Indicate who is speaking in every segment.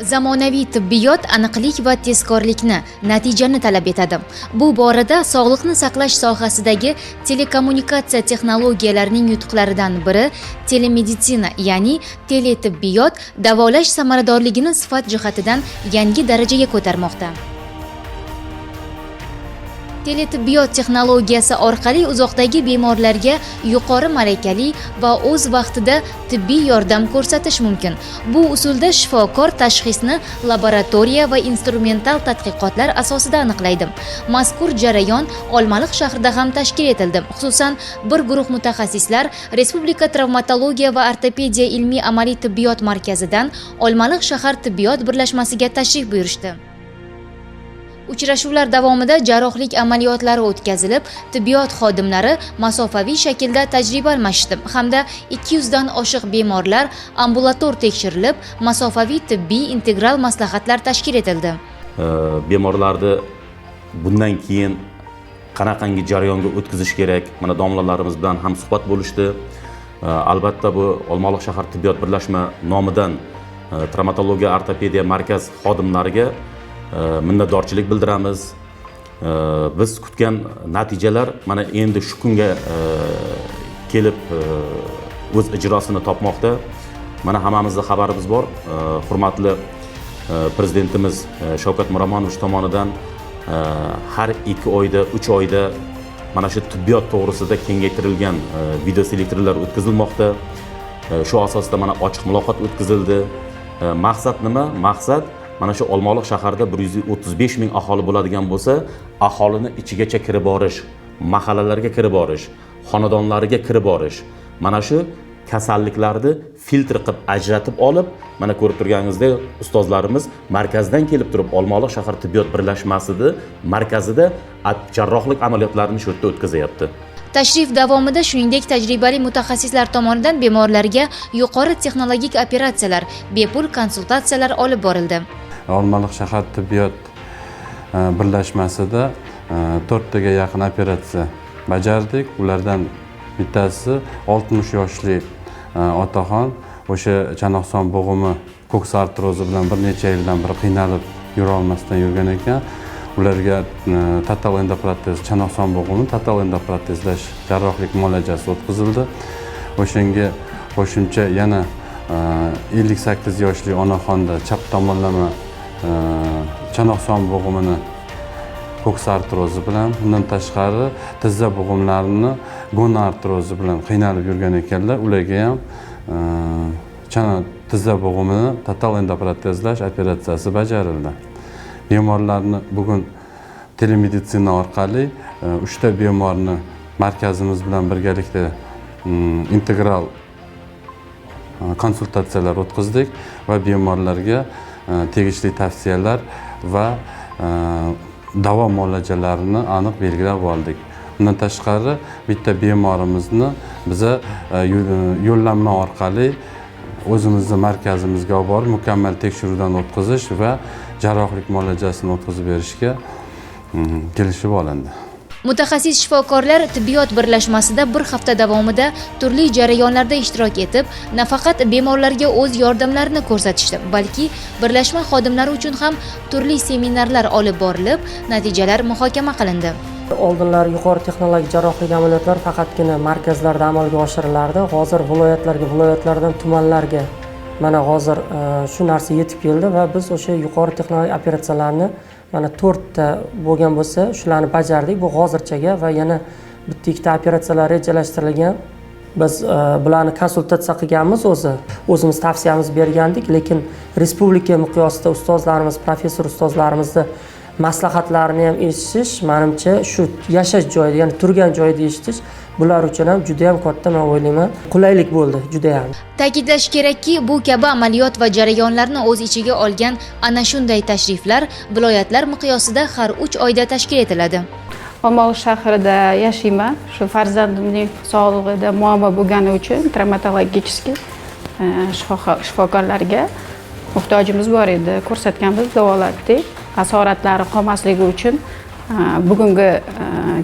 Speaker 1: zamonaviy tibbiyot aniqlik va tezkorlikni natijani talab etadi. Bu borada sog'liqni saqlash sohasidagi telekommunikatsiya texnologiyalarining yutuqlaridan biri telemeditsina ya'ni teletibbiyot davolash samaradorligini sifat jihatidan yangi darajaga ko'tarmoqda. Teletibbiyot texnologiyasi orqali uzoqdagi bemorlarga yuqori malakali va o'z vaqtida tibbiy yordam ko'rsatish mumkin. Bu usulda shifokor tashxisni laboratoriya va instrumental tadqiqotlar asosida aniqlaydi. Mazkur jarayon olmaliq shahrida ham tashkil etildi. Xususan bir guruh mutaxassislar respublika travmatologiya va ortopediya ilmiy amaliy tibbiyot markazidan olmaliq shahar tibbiyot birlashmasiga tashrif buyurishdi. Uchrashuvlar davomida jarrohlik amaliyotlari o'tkazilib tibbiyot xodimlari masofaviy shaklda tajriba almashdi hamda 200 dan oshiq bemorlar ambulator tekshirilib masofaviy tibbiy integral maslahatlar tashkil etildi.
Speaker 2: Bemorlarni bundan keyin qanaqangi jarayonga o'tkazish kerak? Mana domlalarimiz bilan ham suhbat bo'lishdi. Albatta bu olmaliq shahar tibbiyot birlashma nomidan e, travmatologiya ortopediya markaz xodimlariga minnatdorchilik bildiramiz. Biz kutgan natijalar mana endi shu kunga e, kelib e, o'z ijrosini topmoqda. Mana hammamizni xabarimiz bor. Hurmatli e, prezidentimiz shavkat miromonovich tomonidan har ikki oyda uch oyda mana shu tibbiyot to'g'risida kengaytirilgan videoselektorlar o'tkazilmoqda. Shu asosda mana ochiq muloqot o'tkazildi. Maqsad nima? Maqsad mana shu olmaliq shaharida bir yuz o'ttiz besh ming aholi bo'ladigan bo'lsa aholini ichigacha kirib borish mahallalarga kirib borish xonadonlariga kirib borish mana shu kasalliklarni filtr qilib ajratib olib mana ko'rib turganingizdek ustozlarimiz markazdan kelib turib olmaliq shahar tibbiyot birlashmasini markazida jarrohlik amaliyotlarini shu yerda o'tkazyapti.
Speaker 1: Tashrif davomida shuningdek tajribali mutaxassislar tomonidan bemorlarga yuqori texnologik operatsiyalar bepul konsultatsiyalar olib borildi.
Speaker 3: Olmaliq shahar tibbiyot e, birlashmasida e, to'rttaga yaqin operatsiya bajardik. Ulardan bittasi oltmish yoshli e, otaxon. O'sha chanoqson bo'g'imi ko'ks artrozi bilan bir necha yildan beri qiynalib yurolmasdan yurgan ekan. Ularga total endoprotez chanoqson bo'g'imini total endoprotezlash jarrohlik muolajasi o'tkazildi. O'shanga qo'shimcha yana ellik sakkiz yoshli onaxonda chap tomonlama chanoqson bo'g'imini ko'ks artrozi bilan undan tashqari tizza bo'g'imlarini gona artrozi bilan qiynalib yurgan ekanlar. Ularga ham tizza bo'g'imini total endoprotezlash operatsiyasi bajarildi. Bemorlarni bugun telemeditsina orqali uchta bemorni markazimiz bilan birgalikda mm, integral e, konsultatsiyalar o'tkazdik va bemorlarga Э, tegishli tavsiyalar va э, davo muolajalarini aniq belgilab oldik. Undan tashqari bitta bemorimizni biza e, e, yo'llanma orqali o'zimizni markazimizga olib borib mukammal tekshiruvdan o'tkazish va jarrohlik muolajasini o'tkazib berishga mm-hmm, kelishib olindi.
Speaker 1: Mutaxassis shifokorlar tibbiyot birlashmasida bir hafta davomida turli jarayonlarda ishtirok etib nafaqat bemorlarga o'z yordamlarini ko'rsatishdi balki birlashma xodimlari uchun ham turli seminarlar olib borilib natijalar muhokama qilindi.
Speaker 4: Oldinlari yuqori texnologik jarrohlik amaliyotlari faqatgina markazlarda amalga oshirilardi hozir viloyatlarga viloyatlardan tumanlarga mana hozir e, shu narsa yetib keldi va biz o'sha yuqori texnologik operatsiyalarni mana to'rtta bo'lgan bo'lsa shularni bajardik. Bu hozirchaga va yana bitta ikkita operatsiyalar rejalashtirilgan. Biz e, bularni konsultatsiya qilganmiz o'zi. O'zimiz tavsiyamiz bergandik lekin respublika miqyosida ustozlarimiz professor ustozlarimizni maslahatlarini ham eshitish manimcha shu yashash joyida ya'ni turgan joyida eshitish bular uchun ham juda yam katta man o'ylayman qulaylik bo'ldi juda yam
Speaker 1: ta'kidlash kerakki bu kabi amaliyot va jarayonlarni o'z ichiga olgan ana shunday tashriflar viloyatlar miqyosida har uch oyda tashkil etiladi.
Speaker 5: Olmaliq shahrida yashayman. Shu farzandimning sog'lig'ida muammo bo'lgani uchun travmatologicheskiy shifokorlarga muhtojimiz bor edi. Ko'rsatganmiz davolatdik asoratlari qolmasligi uchun bugungi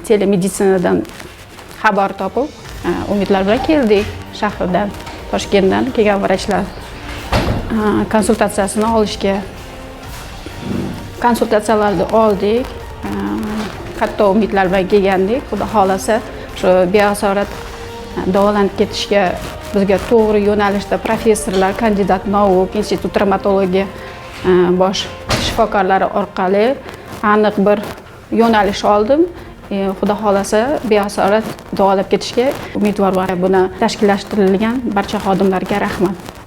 Speaker 5: telemeditsinadan xabar topib e, umidlar bilan keldik. Shahrdan toshkentdan kelgan vrachlar e, konsultatsiyasini olishga konsultatsiyalarni oldik. E, katta umidlar bilan kelgandik. Xudo xohlasa shu bioasorat davolanib ketishga bizga to'g'ri yo'nalishda professorlar kandidat nauk institut travmatologiya bosh shifokorlari orqali aniq bir yo'nalish oldim. E, xudo xohlasa bioasorat davolab ketishga umidvorman. Buni tashkillashtirilgan barcha xodimlarga rahmat.